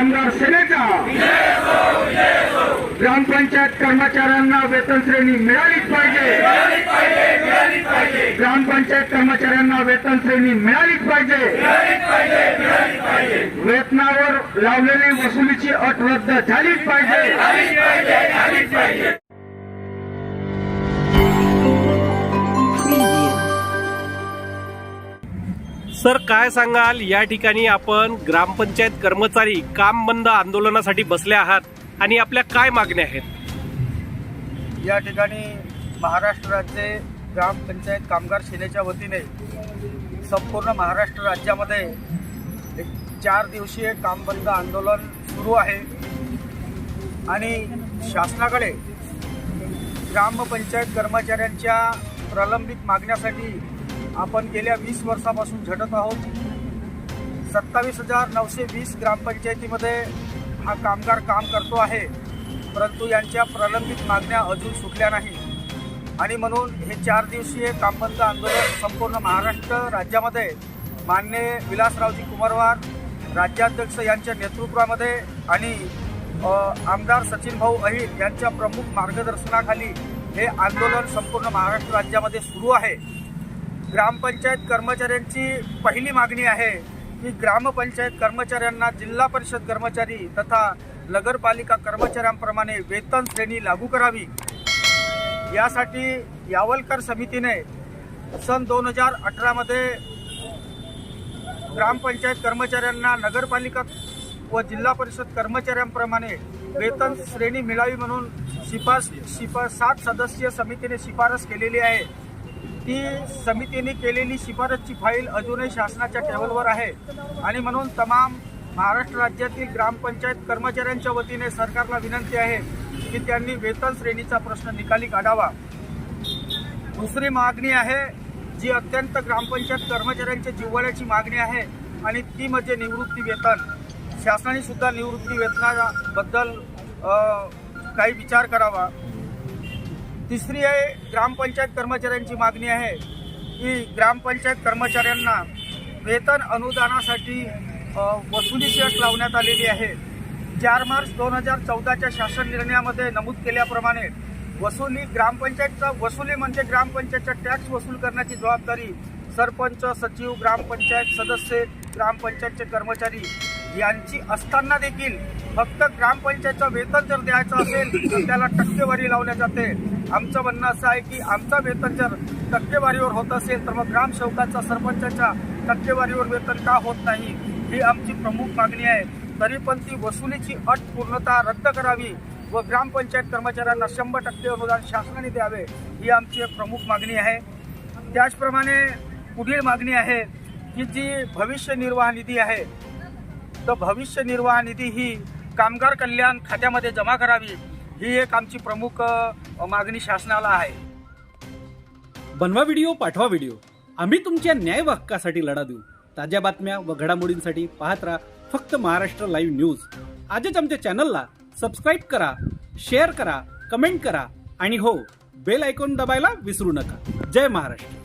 कामगार सेनेचा. ग्रामपंचायत कर्मचाऱ्यांना वेतन श्रेणी मिळालीच पाहिजे. ग्रामपंचायत कर्मचाऱ्यांना वेतन श्रेणी मिळालीच पाहिजे. वेतनावर लावलेली वसुलीची अट रद्द झालीच पाहिजे. सर काय सांगाल? या ठिकाणी आपण ग्रामपंचायत कर्मचारी काम बंद आंदोलनासाठी बसले आहात आणि आपल्या काय मागण्या आहेत? या ठिकाणी महाराष्ट्र राज्य ग्रामपंचायत कामगार सेनेच्या वतीने संपूर्ण महाराष्ट्र राज्यामध्ये एक चार दिवसीय काम बंद आंदोलन सुरू आहे. आणि शासनाकडे ग्रामपंचायत कर्मचाऱ्यांच्या प्रलंबित मागण्यासाठी आपण गेल्या वीस वर्षापासून झटत आहोत. सत्तावीस हजार नऊशे वीस ग्रामपंचायतीमध्ये हा कामगार काम करतो आहे. परंतु यांच्या प्रलंबित मागण्या अजून सुटल्या नाही. आणि म्हणून हे चार दिवसीय कामबंद आंदोलन संपूर्ण महाराष्ट्र राज्यामध्ये मान्य विलासरावजी कुमारवार राज्याध्यक्ष यांच्या नेतृत्वामध्ये आणि आमदार सचिन भाऊ अहिर यांच्या प्रमुख मार्गदर्शनाखाली हे आंदोलन संपूर्ण महाराष्ट्र राज्यामध्ये सुरू आहे. ग्रामपंचायत कर्मचाऱ्यांची पहिली मागणी आहे की ग्रामपंचायत कर्मचाऱ्यांना जिल्हा परिषद कर्मचारी तथा नगरपालिका कर्मचाऱ्यांप्रमाणे वेतन श्रेणी लागू करावी. यासाठी यावलकर समितीने सन दोन हजार अठरामध्ये ग्रामपंचायत कर्मचाऱ्यांना नगरपालिका व जिल्हा परिषद कर्मचाऱ्यांप्रमाणे वेतन श्रेणी मिळावी म्हणून शिफारस शिफा सात सदस्यीय समितीने शिफारस केलेली आहे. ती समितीने केलेली शिफारसची फाईल अजूनही शासनाच्या टेबलवर आहे. आणि म्हणून तमाम महाराष्ट्र राज्यातील ग्रामपंचायत कर्मचाऱ्यांच्या वतीने सरकारला विनंती आहे की त्यांनी वेतन श्रेणीचा प्रश्न निकाली काढावा. दुसरी मागणी आहे जी अत्यंत ग्रामपंचायत कर्मचाऱ्यांच्या जिव्हाळ्याची मागणी आहे आणि ती म्हणजे निवृत्ती वेतन. शासनाने सुद्धा निवृत्ती वेतनाबद्दल काही विचार करावा. तिसरी आहे ग्रामपंचायत कर्मचाऱ्यांची मागणी आहे की ग्रामपंचायत कर्मचाऱ्यांना वेतन अनुदानासाठी वसुली शेट लावण्यात आलेली आहे. चार मार्च दोन हजार चौदाच्या शासन निर्णयामध्ये नमूद केल्याप्रमाणे वसुली ग्रामपंचायतचा वसुली म्हणजे ग्रामपंचायतचा टॅक्स वसूल करण्याची जबाबदारी सरपंच सचिव ग्रामपंचायत सदस्य ग्रामपंचायतचे कर्मचारी यांची असताना देखील फक्त ग्रामपंचायतचं वेतन जर द्यायचं असेल तर त्याला टक्केवारी लावल्या जाते. आमचं म्हणणं असं आहे की आमचं वेतन जर टक्केवारीवर होत असेल तर मग ग्रामसेवकाचा सरपंचाच्या टक्केवारीवर वेतन का होत नाही? ही आमची प्रमुख मागणी आहे. तरी पण ती वसुलीची अट पूर्णतः रद्द करावी व ग्रामपंचायत कर्मचाऱ्यांना शंभर टक्के अनुदान शासनाने द्यावे ही आमची एक प्रमुख मागणी आहे. त्याचप्रमाणे पुढील मागणी आहे की जी भविष्य निर्वाह निधी आहे तर भविष्य निर्वाह निधी ही कामगार कल्याण खात्यामध्ये जमा करावी ही एक आमची प्रमुख मागणी शासनाला आहे. बनवा व्हिडिओ पाठवा व्हिडिओ. आम्ही तुमच्या न्याय हक्कासाठी लढा देऊ. ताज्या बातम्या व घडामोडींसाठी पाहत राहा फक्त महाराष्ट्र लाईव्ह न्यूज. आजच आमच्या चॅनलला सबस्क्राईब करा शेअर करा कमेंट करा आणि हो बेल आयकॉन दबायला विसरू नका. जय महाराष्ट्र.